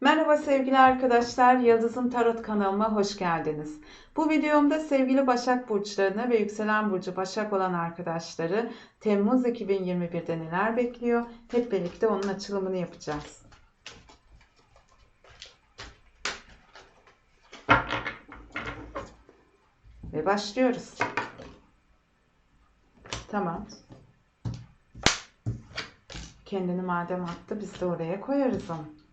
Merhaba sevgili arkadaşlar, Yıldız'ın Tarot kanalıma hoş geldiniz. Bu videomda sevgili Başak Burçlarına ve Yükselen Burcu Başak olan arkadaşları Temmuz 2021'de neler bekliyor? Hep birlikte onun açılımını yapacağız. Ve başlıyoruz. Tamam. Kendini madem attı biz de oraya koyarız onu.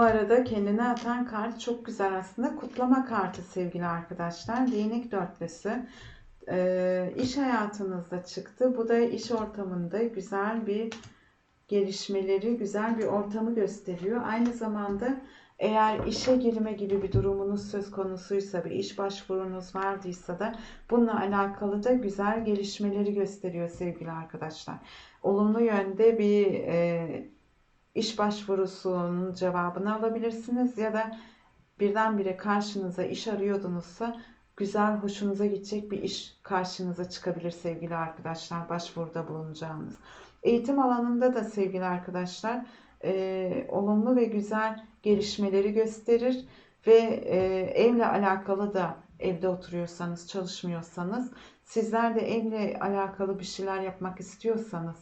Bu arada kendine atan kart çok güzel aslında. Kutlama kartı sevgili arkadaşlar. Değnek dörtlüsü. Ee, iş hayatınızda çıktı. Bu da iş ortamında güzel bir gelişmeleri, güzel bir ortamı gösteriyor. Aynı zamanda eğer işe girme gibi bir durumunuz söz konusuysa, bir iş başvurunuz vardıysa da bununla alakalı da güzel gelişmeleri gösteriyor sevgili arkadaşlar. Olumlu yönde bir e, iş başvurusunun cevabını alabilirsiniz ya da birdenbire karşınıza iş arıyordunuzsa güzel, hoşunuza gidecek bir iş karşınıza çıkabilir sevgili arkadaşlar, başvuruda bulunacağınız. Eğitim alanında da sevgili arkadaşlar e, olumlu ve güzel gelişmeleri gösterir ve e, evle alakalı da evde oturuyorsanız, çalışmıyorsanız, sizler de evle alakalı bir şeyler yapmak istiyorsanız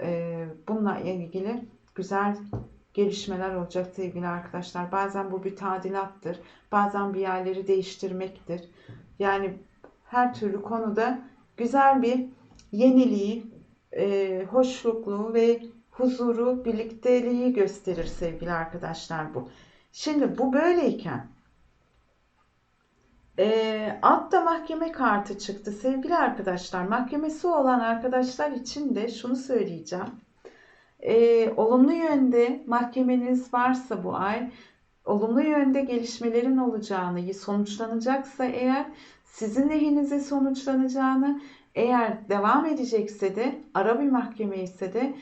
e, bununla ilgili güzel gelişmeler olacak sevgili arkadaşlar. Bazen bu bir tadilattır. Bazen bir yerleri değiştirmektir. Yani her türlü konuda güzel bir yeniliği, e, hoşluklu ve huzuru, birlikteliği gösterir sevgili arkadaşlar bu. Şimdi bu böyleyken e, altta mahkeme kartı çıktı sevgili arkadaşlar. Mahkemesi olan arkadaşlar için de şunu söyleyeceğim. E, olumlu yönde mahkemeniz varsa bu ay olumlu yönde gelişmelerin olacağını, sonuçlanacaksa eğer sizin lehinize sonuçlanacağını, eğer devam edecekse de ara bir mahkeme ise de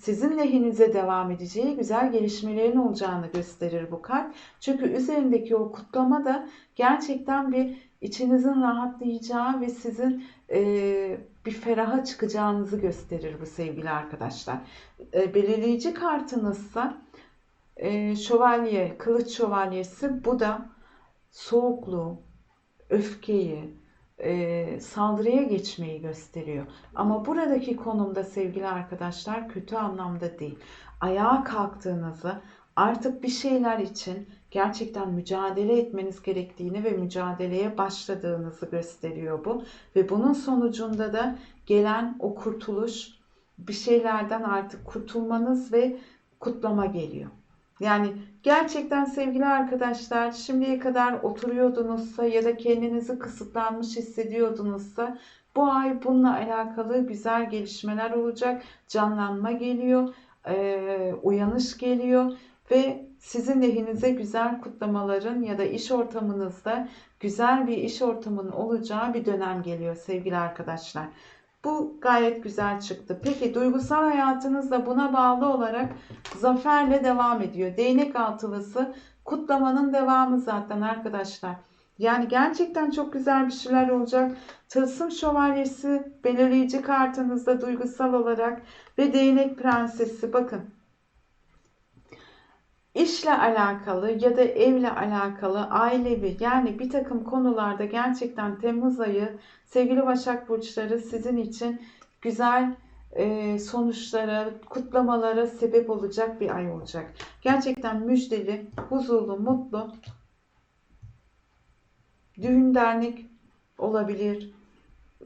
sizin lehinize devam edeceği güzel gelişmelerin olacağını gösterir bu kart. Çünkü üzerindeki o kutlama da gerçekten bir içinizin rahatlayacağı ve sizin e, bir feraha çıkacağınızı gösterir bu sevgili arkadaşlar. E, belirleyici kartınızsa e, şövalye, kılıç şövalyesi bu da soğukluğu, öfkeyi, e, saldırıya geçmeyi gösteriyor. Ama buradaki konumda sevgili arkadaşlar kötü anlamda değil. Ayağa kalktığınızı artık bir şeyler için gerçekten mücadele etmeniz gerektiğini ve mücadeleye başladığınızı gösteriyor bu. Ve bunun sonucunda da gelen o kurtuluş bir şeylerden artık kurtulmanız ve kutlama geliyor. Yani gerçekten sevgili arkadaşlar şimdiye kadar oturuyordunuzsa ya da kendinizi kısıtlanmış hissediyordunuzsa bu ay bununla alakalı güzel gelişmeler olacak. Canlanma geliyor, uyanış geliyor ve sizin lehinize güzel kutlamaların ya da iş ortamınızda güzel bir iş ortamının olacağı bir dönem geliyor sevgili arkadaşlar. Bu gayet güzel çıktı. Peki duygusal hayatınız da buna bağlı olarak zaferle devam ediyor. Değnek altılısı kutlamanın devamı zaten arkadaşlar. Yani gerçekten çok güzel bir şeyler olacak. Tılsım şövalyesi belirleyici kartınızda duygusal olarak ve değnek prensesi bakın işle alakalı ya da evle alakalı ailevi yani bir takım konularda gerçekten Temmuz ayı sevgili Başak Burçları sizin için güzel e, sonuçlara, kutlamalara sebep olacak bir ay olacak. Gerçekten müjdeli, huzurlu, mutlu düğün dernek olabilir,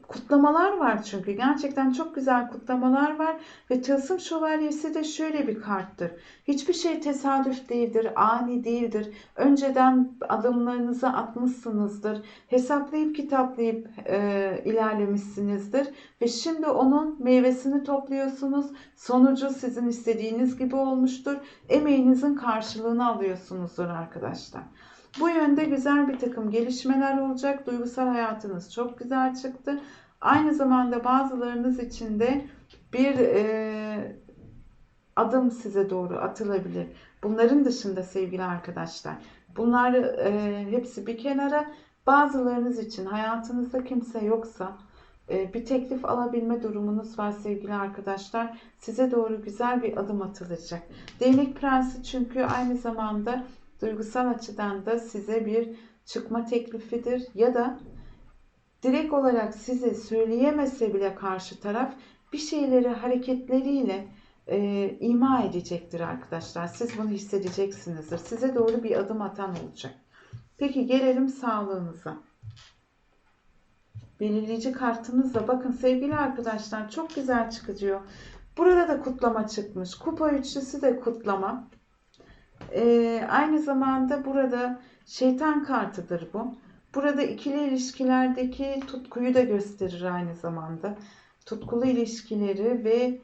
kutlamalar var çünkü. Gerçekten çok güzel kutlamalar var. Ve Tılsım Şövalyesi de şöyle bir karttır. Hiçbir şey tesadüf değildir, ani değildir. Önceden adımlarınızı atmışsınızdır. Hesaplayıp kitaplayıp e, ilerlemişsinizdir. Ve şimdi onun meyvesini topluyorsunuz. Sonucu sizin istediğiniz gibi olmuştur. Emeğinizin karşılığını alıyorsunuzdur arkadaşlar. Bu yönde güzel bir takım gelişmeler olacak. Duygusal hayatınız çok güzel çıktı. Aynı zamanda bazılarınız için de bir e, adım size doğru atılabilir. Bunların dışında sevgili arkadaşlar, bunlar e, hepsi bir kenara. Bazılarınız için hayatınızda kimse yoksa e, bir teklif alabilme durumunuz var sevgili arkadaşlar. Size doğru güzel bir adım atılacak. Değnek prensi çünkü aynı zamanda duygusal açıdan da size bir çıkma teklifidir ya da direkt olarak size söyleyemese bile karşı taraf bir şeyleri hareketleriyle e, ima edecektir arkadaşlar. Siz bunu hissedeceksinizdir. Size doğru bir adım atan olacak. Peki gelelim sağlığınıza. Belirleyici kartınızla bakın sevgili arkadaşlar çok güzel çıkıyor. Burada da kutlama çıkmış. Kupa üçlüsü de kutlama. Ee, aynı zamanda burada şeytan kartıdır bu. Burada ikili ilişkilerdeki tutkuyu da gösterir aynı zamanda. Tutkulu ilişkileri ve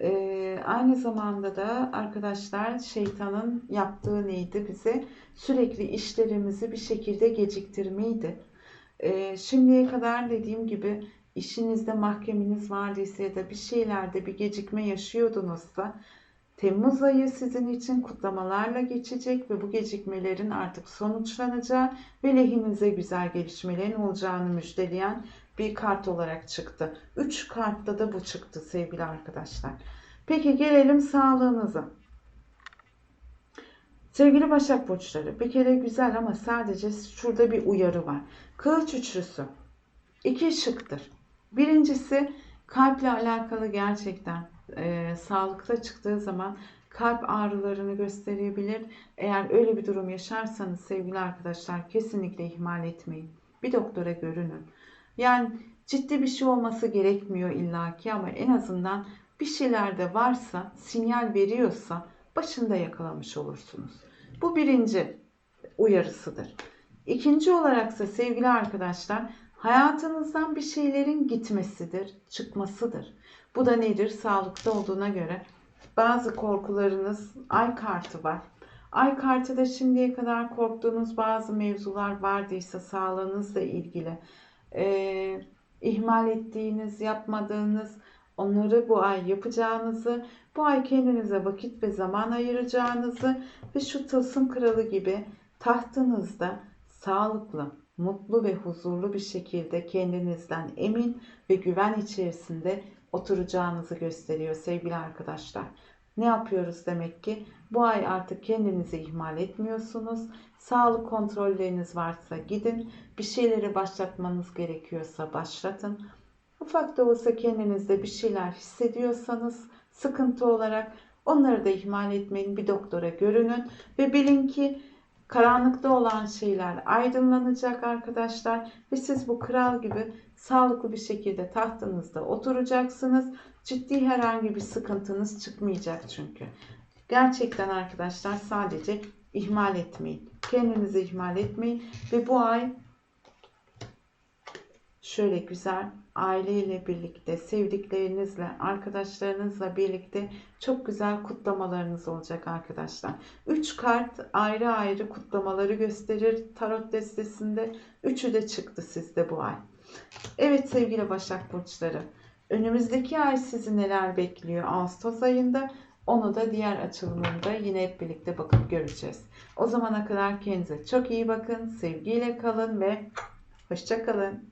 e, aynı zamanda da arkadaşlar şeytanın yaptığı neydi bize? Sürekli işlerimizi bir şekilde geciktirmeydi. E, şimdiye kadar dediğim gibi işinizde mahkemeniz vardıysa ya da bir şeylerde bir gecikme yaşıyordunuzsa Temmuz ayı sizin için kutlamalarla geçecek ve bu gecikmelerin artık sonuçlanacağı ve lehinize güzel gelişmelerin olacağını müjdeleyen bir kart olarak çıktı. Üç kartta da bu çıktı sevgili arkadaşlar. Peki gelelim sağlığınıza. Sevgili Başak Burçları bir kere güzel ama sadece şurada bir uyarı var. Kılıç üçlüsü. İki şıktır. Birincisi kalple alakalı gerçekten e, sağlıkta çıktığı zaman kalp ağrılarını gösterebilir. Eğer öyle bir durum yaşarsanız sevgili arkadaşlar kesinlikle ihmal etmeyin. Bir doktora görünün. Yani ciddi bir şey olması gerekmiyor illaki ama en azından bir şeylerde varsa, sinyal veriyorsa başında yakalamış olursunuz. Bu birinci uyarısıdır. İkinci olaraksa sevgili arkadaşlar hayatınızdan bir şeylerin gitmesidir, çıkmasıdır. Bu da nedir? Sağlıkta olduğuna göre bazı korkularınız ay kartı var. Ay kartı da şimdiye kadar korktuğunuz bazı mevzular vardıysa sağlığınızla ilgili e, ihmal ettiğiniz, yapmadığınız onları bu ay yapacağınızı, bu ay kendinize vakit ve zaman ayıracağınızı ve şu tılsım kralı gibi tahtınızda sağlıklı, mutlu ve huzurlu bir şekilde kendinizden emin ve güven içerisinde oturacağınızı gösteriyor sevgili arkadaşlar. Ne yapıyoruz demek ki? Bu ay artık kendinizi ihmal etmiyorsunuz. Sağlık kontrolleriniz varsa gidin. Bir şeyleri başlatmanız gerekiyorsa başlatın. Ufak da olsa kendinizde bir şeyler hissediyorsanız sıkıntı olarak onları da ihmal etmeyin. Bir doktora görünün ve bilin ki karanlıkta olan şeyler aydınlanacak arkadaşlar ve siz bu kral gibi sağlıklı bir şekilde tahtınızda oturacaksınız. Ciddi herhangi bir sıkıntınız çıkmayacak çünkü. Gerçekten arkadaşlar sadece ihmal etmeyin. Kendinizi ihmal etmeyin ve bu ay şöyle güzel aileyle birlikte, sevdiklerinizle, arkadaşlarınızla birlikte çok güzel kutlamalarınız olacak arkadaşlar. 3 kart ayrı ayrı kutlamaları gösterir tarot destesinde. Üçü de çıktı sizde bu ay. Evet sevgili Başak Burçları. Önümüzdeki ay sizi neler bekliyor Ağustos ayında? Onu da diğer açılımında yine hep birlikte bakıp göreceğiz. O zamana kadar kendinize çok iyi bakın, sevgiyle kalın ve hoşça kalın.